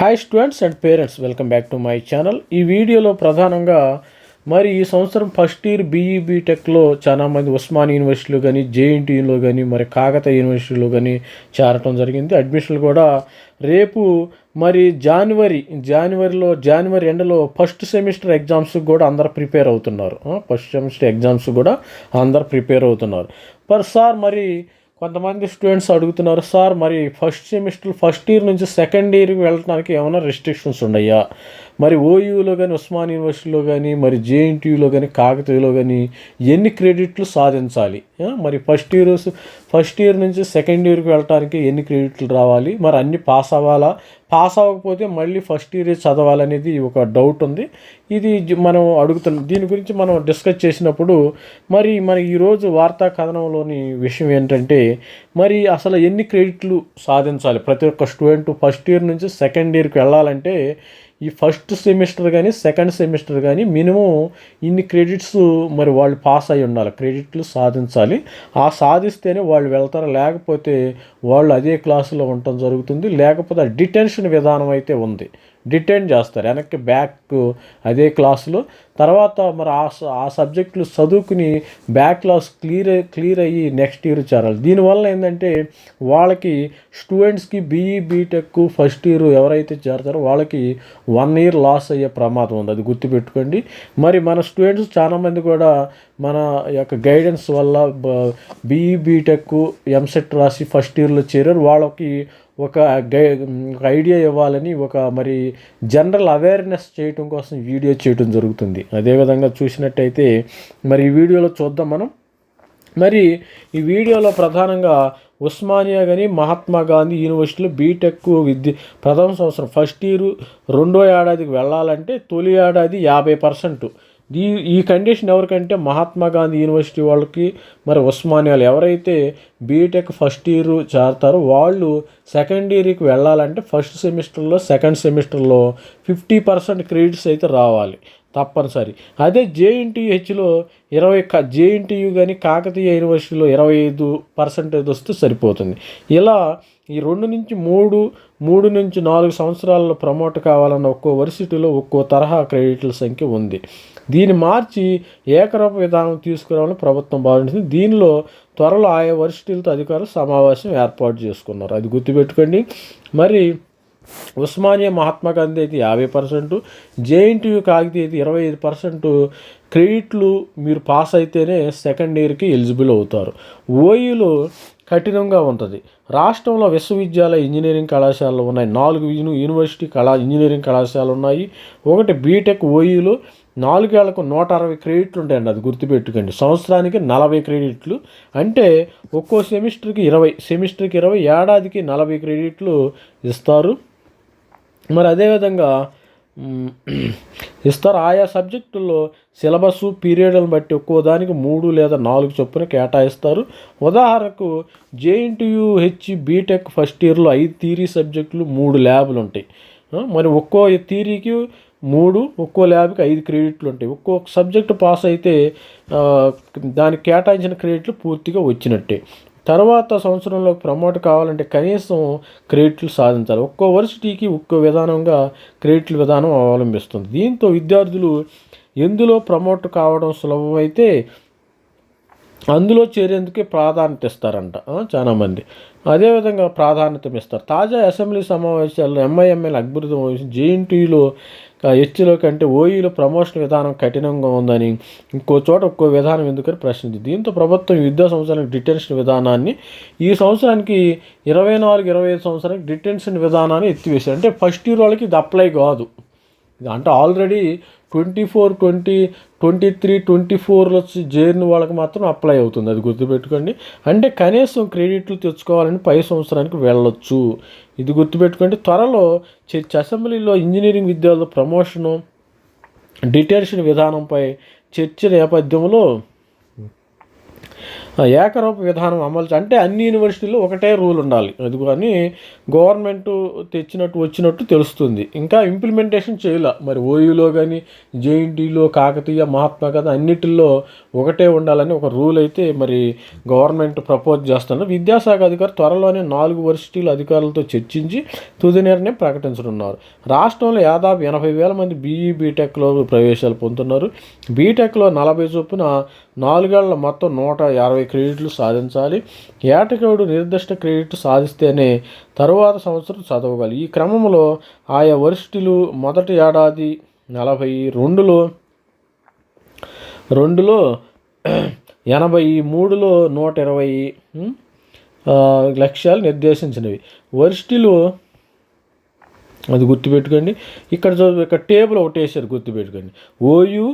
Hi students and parents welcome back to my channel ఈ వీడియోలో ప్రధానంగా మరి ఈ సంవత్సరం ఫస్ట్ ఇయర్ బీఈబీ టెక్లో చాలామంది ఉస్మాన్ యూనివర్సిటీలో కానీ జేఎన్టీయూలో కానీ మరి కాకతీయ యూనివర్సిటీలో కానీ చేరటం జరిగింది. అడ్మిషన్లు కూడా రేపు మరి జనవరి జనవరిలో జనవరి ఎండలో ఫస్ట్ సెమిస్టర్ ఎగ్జామ్స్ కూడా అందరు ప్రిపేర్ అవుతున్నారు. ఫస్ట్ సెమిస్టర్ ఎగ్జామ్స్ కూడా అందరు ప్రిపేర్ అవుతున్నారు. పర్ సార్ మరి కొంతమంది స్టూడెంట్స్ అడుగుతున్నారు సార్ మరి ఫస్ట్ సెమిస్టర్ ఫస్ట్ ఇయర్ నుంచి సెకండ్ ఇయర్కి వెళ్ళడానికి ఏమైనా రెస్ట్రిక్షన్స్ ఉన్నాయా మరి ఓయూలో కానీ ఉస్మాన్ యూనివర్సిటీలో కానీ మరి జేఎన్టీయూలో కానీ కాకతీయలో కానీ ఎన్ని క్రెడిట్లు సాధించాలి? మరి ఫస్ట్ ఇయర్ ఫస్ట్ ఇయర్ నుంచి సెకండ్ ఇయర్కి వెళ్ళడానికి ఎన్ని క్రెడిట్లు రావాలి? మరి అన్ని పాస్ అవ్వాలా? పాస్ అవ్వకపోతే మళ్ళీ ఫస్ట్ ఇయర్ చదవాలనేది ఒక డౌట్ ఉంది. ఇది మనం అడుగుతున్నాం దీని గురించి మనం డిస్కస్ చేసినప్పుడు మరి మన ఈరోజు వార్తా కథనంలోని విషయం ఏంటంటే మరి అసలు ఎన్ని క్రెడిట్లు సాధించాలి? ప్రతి ఒక్క స్టూడెంట్ ఫస్ట్ ఇయర్ నుంచి సెకండ్ ఇయర్కి వెళ్ళాలంటే ఈ ఫస్ట్ సెమిస్టర్ కానీ సెకండ్ సెమిస్టర్ కానీ మినిమం ఇన్ని క్రెడిట్స్ మరి వాళ్ళు పాస్ అయి ఉండాలి. క్రెడిట్లు సాధించాలి. ఆ సాధిస్తేనే వాళ్ళు వెళ్తారు? లేకపోతే వాళ్ళు అదే క్లాసులో ఉండటం జరుగుతుంది. లేకపోతే డిటెన్షన్ విధానం అయితే ఉంది. డిటైన్ చేస్తారు. వెనక్కి బ్యాక్ అదే క్లాసులో తర్వాత మరి ఆ ఆ సబ్జెక్టులు చదువుకుని బ్యాక్ క్లాస్ క్లియర్ క్లియర్ అయ్యి నెక్స్ట్ ఇయర్ చేరాలి. దీనివల్ల ఏంటంటే వాళ్ళకి స్టూడెంట్స్కి బీఈ బీటెక్ ఫస్ట్ ఇయర్ ఎవరైతే చేరతారో వాళ్ళకి వన్ ఇయర్ లాస్ అయ్యే ప్రమాదం ఉంది. అది గుర్తుపెట్టుకోండి. మరి మన స్టూడెంట్స్ చాలామంది కూడా మన యొక్క గైడెన్స్ వల్ల బీఈ బీటెక్ ఎంసెట్ రాసి ఫస్ట్ ఇయర్లో చేరారు. వాళ్ళకి ఒక గై ఒక ఐడియా ఇవ్వాలని ఒక మరి జనరల్ అవేర్నెస్ చేయటం కోసం వీడియో చేయటం జరుగుతుంది. అదేవిధంగా చూసినట్టయితే మరి ఈ వీడియోలో చూద్దాం మనం. మరి ఈ వీడియోలో ప్రధానంగా ఉస్మానియా కానీ మహాత్మా గాంధీ యూనివర్సిటీలో బీటెక్ విద్య ప్రథమ సంవత్సరం ఫస్ట్ ఇయర్ రెండో ఏడాదికి వెళ్ళాలంటే తొలి ఏడాది యాభై పర్సెంట్. ఈ ఈ కండిషన్ ఎవరికంటే మహాత్మా గాంధీ యూనివర్సిటీ వాళ్ళకి మరి ఉస్మానియాలు ఎవరైతే బీటెక్ ఫస్ట్ ఇయర్ చేరతారో వాళ్ళు సెకండ్ ఇయర్కి వెళ్ళాలంటే ఫస్ట్ సెమిస్టర్లో సెకండ్ సెమిస్టర్లో ఫిఫ్టీ పర్సెంట్ క్రెడిట్స్ అయితే రావాలి. తప్పనిసరి. అదే జేఎన్టీహెచ్లో ఇరవై కా జేఎన్టీయు కానీ కాకతీయ యూనివర్సిటీలో ఇరవై ఐదు పర్సెంటేజ్ వస్తే సరిపోతుంది. ఇలా ఈ రెండు నుంచి మూడు మూడు నుంచి నాలుగు సంవత్సరాల్లో ప్రమోట్ కావాలన్న ఒక్కో వర్సిటీలో ఒక్కో తరహా క్రెడిట్ల సంఖ్య ఉంది. దీన్ని మార్చి ఏకరూప విధానం తీసుకురావాలని ప్రభుత్వం భావించింది. దీనిలో త్వరలో ఆయా వర్సిటీలతో అధికారులు సమావేశం ఏర్పాటు చేసుకున్నారు. అది గుర్తుపెట్టుకోండి. మరి ఉస్మానియా మహాత్మా గాంధీ అయితే యాభై పర్సెంట్ జేఎన్టీయూ కాగితే అయితే ఇరవై ఐదు పర్సెంట్ క్రెడిట్లు మీరు పాస్ అయితేనే సెకండ్ ఇయర్కి ఎలిజిబుల్ అవుతారు. ఓయూలో కఠినంగా ఉంటుంది. రాష్ట్రంలో విశ్వవిద్యాలయ ఇంజనీరింగ్ కళాశాలలు ఉన్నాయి. నాలుగు యూని యూనివర్సిటీ కళా ఇంజనీరింగ్ కళాశాలలు ఉన్నాయి. ఒకటి బీటెక్ ఓయూలో నాలుగేళ్ళకు నూట అరవై క్రెడిట్లు ఉంటాయండి అది గుర్తుపెట్టుకోండి. సంవత్సరానికి నలభై క్రెడిట్లు. అంటే ఒక్కో సెమిస్టర్కి ఇరవై సెమిస్టర్కి ఇరవై ఏడాదికి నలభై క్రెడిట్లు ఇస్తారు. మరి అదేవిధంగా ఇస్తారు. ఆయా సబ్జెక్టుల్లో సిలబస్ పీరియడ్లను బట్టి ఒక్కో దానికి మూడు లేదా నాలుగు చొప్పున కేటాయిస్తారు. ఉదాహరణకు జేఎన్టీయూ హెచ్ బీటెక్ ఫస్ట్ ఇయర్లో ఐదు థీరీ సబ్జెక్టులు మూడు ల్యాబులు ఉంటాయి మరి ఒక్కో థీరీకి మూడు ఒక్కో ల్యాబ్కి ఐదు క్రెడిట్లు ఉంటాయి ఒక్కొక్క సబ్జెక్టు పాస్ అయితే దానికి కేటాయించిన క్రెడిట్లు పూర్తిగా వచ్చినట్టే. తర్వాత సంవత్సరంలో ప్రమోట్ కావాలంటే కనీసం క్రెడిట్లు సాధించాలి. ఒక్కో వర్సిటీకి ఒక్కో విధానంగా క్రెడిట్ల విధానం అవలంబిస్తుంది. దీంతో విద్యార్థులు ఎందులో ప్రమోట్ కావడం సులభమైతే అందులో చేరేందుకే ప్రాధాన్యత ఇస్తారంట. చాలామంది అదేవిధంగా ప్రాధాన్యత ఇస్తారు. తాజా అసెంబ్లీ సమావేశాల్లో ఎంఐఎంఎల్ అభివృద్ధి జేఎన్టీలో హెచ్లో కంటే ఓఈలో ప్రమోషన్ విధానం కఠినంగా ఉందని ఇంకో చోట ఒక్కో విధానం ఎందుకని ప్రశ్నించింది. దీంతో ప్రభుత్వం విద్యా సంవత్సరానికి డిటెన్షన్ విధానాన్ని ఈ సంవత్సరానికి ఇరవై నాలుగు ఇరవై ఐదు సంవత్సరానికి డిటెన్షన్ విధానాన్ని ఎత్తివేశారు. అంటే ఫస్ట్ ఇయర్ వాళ్ళకి ఇది అప్లై కాదు. అంటే already twenty four twenty twenty three twenty ఫోర్లో వచ్చి చేరిన వాళ్ళకి మాత్రం అప్లై అవుతుంది. అది గుర్తుపెట్టుకోండి. అంటే కనీసం క్రెడిట్లు తెచ్చుకోవాలని పై సంవత్సరానికి వెళ్ళొచ్చు. ఇది గుర్తుపెట్టుకోండి. త్వరలో చర్చ్ అసెంబ్లీలో ఇంజనీరింగ్ విద్యార్థుల ప్రమోషను డిటెన్షన్ విధానంపై చర్చ నేపథ్యంలో ఏకరూప విధానం అమలు అంటే అన్ని యూనివర్సిటీల్లో ఒకటే రూల్ ఉండాలి. అది కానీ గవర్నమెంట్ తెచ్చినట్టు వచ్చినట్టు తెలుస్తుంది. ఇంకా ఇంప్లిమెంటేషన్ చేయాల. మరి ఓయూలో కానీ జేఎన్టీలో కాకతీయ మహాత్మా గాంధీ అన్నిటిల్లో ఒకటే ఉండాలని ఒక రూల్ అయితే మరి గవర్నమెంట్ ప్రపోజ్ చేస్తున్నారు విద్యాశాఖ అధికారి త్వరలోనే నాలుగు వర్సిటీల అధికారులతో చర్చించి తుది నిర్ణయం ప్రకటించనున్నారు. రాష్ట్రంలో యాదాపు ఎనభై వేల మంది బీఈ బీటెక్లో ప్రవేశాలు పొందుతున్నారు. బీటెక్లో నలభై చొప్పున నాలుగేళ్ళ మొత్తం నూట యాభై క్రెడిట్లు సాధించాలి. ఏటకేవుడు నిర్దిష్ట క్రెడిట్ సాధిస్తేనే తరువాత సంవత్సరం చదవగలి. ఈ క్రమంలో ఆయా వరిష్ఠులు మొదటి ఏడాది నలభై రెండులో రెండులో ఎనభై మూడులో నూట ఇరవై లక్ష్యాలు నిర్దేశించినవి. వరిష్ఠులు అది గుర్తుపెట్టుకోండి. ఇక్కడ చదువు ఇక్కడ టేబుల్ ఒకటి వేసారు గుర్తుపెట్టుకోండి. ఓయూ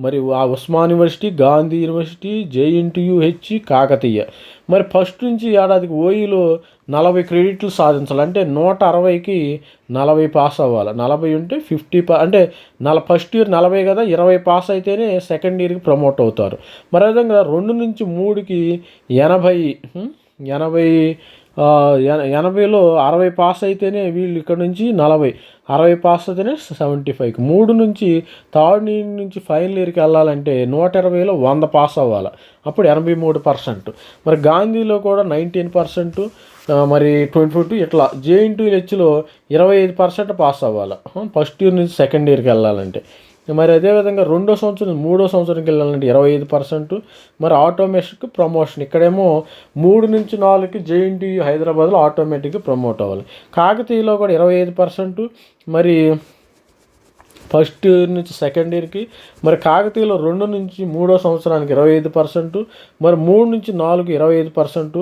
మరి ఆ Osman university Gandhi university JNTUH Kakatiya. మరి ఫస్ట్ నుంచి ఏడాదికి ఓఈలో నలభై క్రెడిట్లు సాధించాలి. అంటే నూట అరవైకి నలభై పాస్ అవ్వాలి. నలభై ఉంటే ఫిఫ్టీ పా అంటే నల ఫస్ట్ ఇయర్ నలభై కదా ఇరవై పాస్ అయితేనే సెకండ్ ఇయర్కి ప్రమోట్ అవుతారు. మరి అదేవిధంగా రెండు నుంచి మూడుకి ఎనభై ఎనభై ఎనభైలో అరవై పాస్ అయితేనే వీళ్ళు ఇక్కడ నుంచి నలభై. అరవై పాస్ అయితేనే సెవెంటీ ఫైవ్కి. మూడు నుంచి థర్డ్ ఇయర్ నుంచి ఫైనల్ ఇయర్కి వెళ్ళాలంటే నూట ఇరవైలో వంద పాస్ అవ్వాలి. అప్పుడు ఎనభై మూడు పర్సెంట్. మరి గాంధీలో కూడా నైన్టీన్ పర్సెంట్ మరి ట్వంటీ టూ ఇట్లా జేఎన్టీ హెచ్లో ఇరవై ఐదు పర్సెంట్ పాస్ అవ్వాలి. ఫస్ట్ ఇయర్ నుంచి సెకండ్ ఇయర్కి వెళ్ళాలంటే. మరి అదేవిధంగా రెండో సంవత్సరం మూడో సంవత్సరంకి వెళ్ళాలంటే ఇరవై ఐదు పర్సెంట్. మరి ఆటోమేషన్కి ప్రమోషన్ ఇక్కడేమో మూడు నుంచి నాలుగుకి జేఎన్టీ హైదరాబాద్లో ఆటోమేటిక్గా ప్రమోట్ అవ్వాలి. కాకతీయలో కూడా ఇరవై ఐదు పర్సెంట్. మరి ఫస్ట్ ఇయర్ నుంచి సెకండ్ ఇయర్కి మరి కాకతీయలో రెండు నుంచి మూడో సంవత్సరానికి ఇరవై ఐదు పర్సెంట్ మరి మూడు నుంచి నాలుగు ఇరవై ఐదు పర్సెంట్.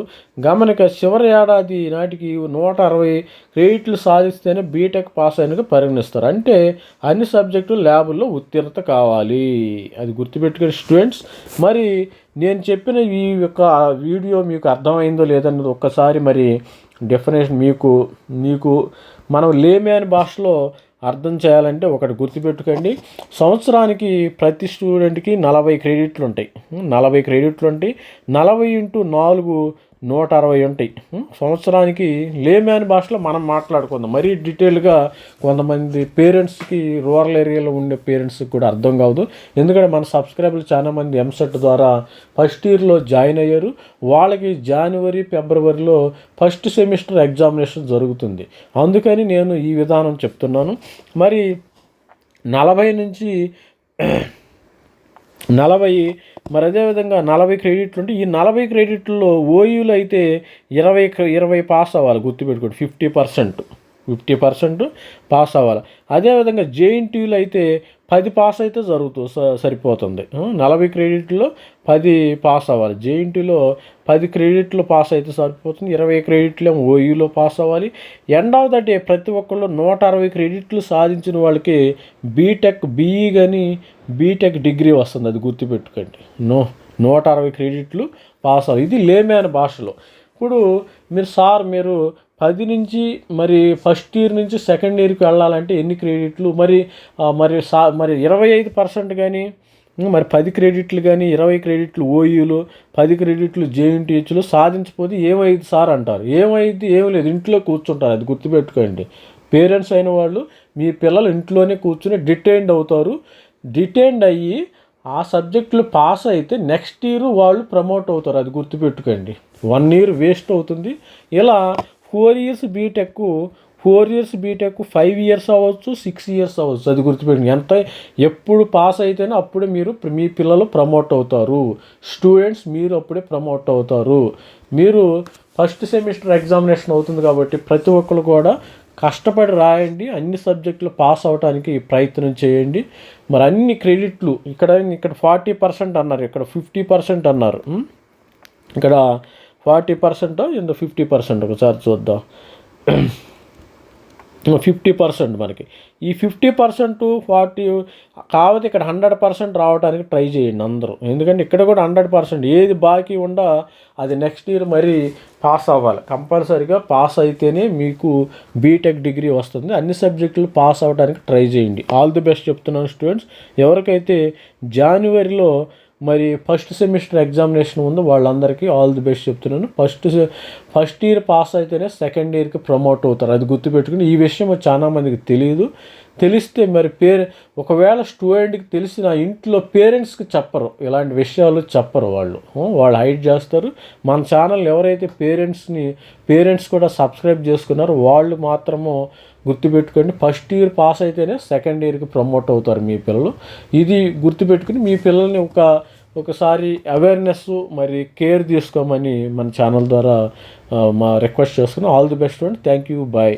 గమనిక చివరి ఏడాది నాటికి నూట అరవై క్రెడిట్లు సాధిస్తేనే బీటెక్ పాస్ అయినగా పరిగణిస్తారు. అంటే అన్ని సబ్జెక్టులు ల్యాబుల్లో ఉత్తీర్ణత కావాలి. అది గుర్తుపెట్టుకునే స్టూడెంట్స్. మరి నేను చెప్పిన ఈ యొక్క వీడియో మీకు అర్థమైందో లేదన్నది ఒక్కసారి మరి డెఫినేషన్ మీకు మీకు మనం లేమే అని భాషలో అర్థం చేయాలంటే ఒకటి గుర్తుపెట్టుకోండి. సంవత్సరానికి ప్రతి స్టూడెంట్కి నలభై క్రెడిట్లు ఉంటాయి. నలభై క్రెడిట్లు ఉంటాయి నలభై ఇంటూ నాలుగు నూట అరవై ఉంటాయి సంవత్సరానికి లేమ్యాన్ భాషలో మనం మాట్లాడుకుందాం. మరీ డీటెయిల్గా కొంతమంది పేరెంట్స్కి రూరల్ ఏరియాలో ఉండే పేరెంట్స్కి కూడా అర్థం కాదు ఎందుకంటే మన సబ్స్క్రైబర్లు చాలా మంది ఎంసెట్ ద్వారా ఫస్ట్ ఇయర్లో జాయిన్ అయ్యారు. వాళ్ళకి జనవరి ఫిబ్రవరిలో ఫస్ట్ సెమిస్టర్ ఎగ్జామినేషన్ జరుగుతుంది. అందుకని నేను ఈ విధానం చెప్తున్నాను. మరి నలభై నుంచి నలభై మరి అదేవిధంగా నలభై క్రెడిట్లు ఉంటే ఈ నలభై క్రెడిట్లో ఓయూలు అయితే ఇరవై ఇరవై పాస్ అవ్వాలి గుర్తుపెట్టుకోండి fifty percent. Fifty percent pass అవ్వాలి. అదేవిధంగా జేఎన్టీయూలో అయితే పది పాస్ అయితే జరుగుతూ స- సరిపోతుంది. నలభై క్రెడిట్లో పది పాస్ అవ్వాలి. జేఎన్టీలో పది క్రెడిట్లు పాస్ అయితే సరిపోతుంది. ఇరవై క్రెడిట్లు ఏమో ఓయూలో పాస్ అవ్వాలి. ఎండ్ ఆఫ్ ద డే ప్రతి ఒక్కళ్ళు నూట అరవై క్రెడిట్లు సాధించిన వాళ్ళకి బీటెక్ బీఈ కానీ బీటెక్ డిగ్రీ వస్తుంది. అది గుర్తుపెట్టుకోండి. నో నూట అరవై క్రెడిట్లు పాస్ అవ్వాలి. ఇది లేమ్యాన్ భాషలో. ఇప్పుడు మీరు సార్ మీరు పది నుంచి మరి ఫస్ట్ ఇయర్ నుంచి సెకండ్ ఇయర్కి వెళ్ళాలంటే ఎన్ని క్రెడిట్లు? మరి మరి సా మరి ఇరవై ఐదు పర్సెంట్ కానీ మరి పది క్రెడిట్లు కానీ ఇరవై క్రెడిట్లు ఓయూలు పది క్రెడిట్లు జేఎన్టీహెచ్లు సాధించకపోతే ఏమైంది సార్ అంటారు. ఏమైంది ఏం లేదు. ఇంట్లో కూర్చుంటారు. అది గుర్తుపెట్టుకోండి. పేరెంట్స్ అయిన వాళ్ళు మీ పిల్లలు ఇంట్లోనే కూర్చుని డిటైన్డ్ అవుతారు. డిటైన్డ్ అయ్యి ఆ సబ్జెక్టులు పాస్ అయితే నెక్స్ట్ ఇయర్ వాళ్ళు ప్రమోట్ అవుతారు. అది గుర్తుపెట్టుకోండి. వన్ ఇయర్ వేస్ట్ అవుతుంది. ఇలా four years BTech four years BTech five years అవ్వచ్చు సిక్స్ ఇయర్స్ అవ్వచ్చు. అది గుర్తుపెట్టండి ఎంత ఎప్పుడు పాస్ అయితేనే అప్పుడే మీరు మీ పిల్లలు ప్రమోట్ అవుతారు. స్టూడెంట్స్ మీరు అప్పుడే ప్రమోట్ అవుతారు. మీరు ఫస్ట్ సెమిస్టర్ ఎగ్జామినేషన్ అవుతుంది కాబట్టి ప్రతి ఒక్కరు కూడా కష్టపడి రాయండి. అన్ని సబ్జెక్టులు పాస్ అవడానికి ప్రయత్నం చేయండి. మరి అన్ని క్రెడిట్లు ఇక్కడ ఇక్కడ ఫార్టీ పర్సెంట్ అన్నారు. ఇక్కడ ఫిఫ్టీ పర్సెంట్ అన్నారు. ఇక్కడ ఫార్టీ పర్సెంట్? ఇంత ఫిఫ్టీ పర్సెంట్ ఒకసారి చూద్దాం. ఫిఫ్టీ పర్సెంట్ మనకి. ఈ ఫిఫ్టీ పర్సెంట్ ఫార్టీ కాకపోతే ఇక్కడ హండ్రెడ్ పర్సెంట్ రావడానికి ట్రై చేయండి అందరూ. ఎందుకంటే ఇక్కడ కూడా హండ్రెడ్ పర్సెంట్. ఏది బాకీ ఉండా అది నెక్స్ట్ ఇయర్ మరి పాస్ అవ్వాలి. కంపల్సరీగా పాస్ అయితేనే మీకు బీటెక్ డిగ్రీ వస్తుంది. అన్ని సబ్జెక్టులు పాస్ అవ్వడానికి ట్రై చేయండి. ఆల్ ది బెస్ట్ చెప్తున్నాను స్టూడెంట్స్. ఎవరికైతే జనవరిలో మరి ఫస్ట్ సెమిస్టర్ ఎగ్జామినేషన్ ఉంది వాళ్ళందరికీ ఆల్ ది బెస్ట్ చెప్తున్నాను. ఫస్ట్ ఫస్ట్ ఇయర్ పాస్ అయితేనే సెకండ్ ఇయర్కి ప్రమోట్ అవుతారు. అది గుర్తుపెట్టుకుని ఈ విషయం చాలా మందికి తెలియదు తెలిస్తే మరి పేరె ఒకవేళ స్టూడెంట్కి తెలిసిన ఇంట్లో పేరెంట్స్కి చెప్పరు. ఇలాంటి విషయాలు చెప్పరు వాళ్ళు. వాళ్ళు హైడ్ చేస్తారు. మన ఛానల్ ఎవరైతే పేరెంట్స్ని పేరెంట్స్ కూడా సబ్స్క్రైబ్ చేసుకున్నారో వాళ్ళు మాత్రము గుర్తుపెట్టుకోండి. ఫస్ట్ ఇయర్ పాస్ అయితేనే సెకండ్ ఇయర్కి ప్రమోట్ అవుతారు మీ పిల్లలు. ఇది గుర్తుపెట్టుకుని మీ పిల్లల్ని ఒక ఒకసారి అవేర్నెస్ మరి కేర్ తీసుకోమని మన ఛానల్ ద్వారా మా రిక్వెస్ట్ చేస్తున్నాం. All the best and thank you bye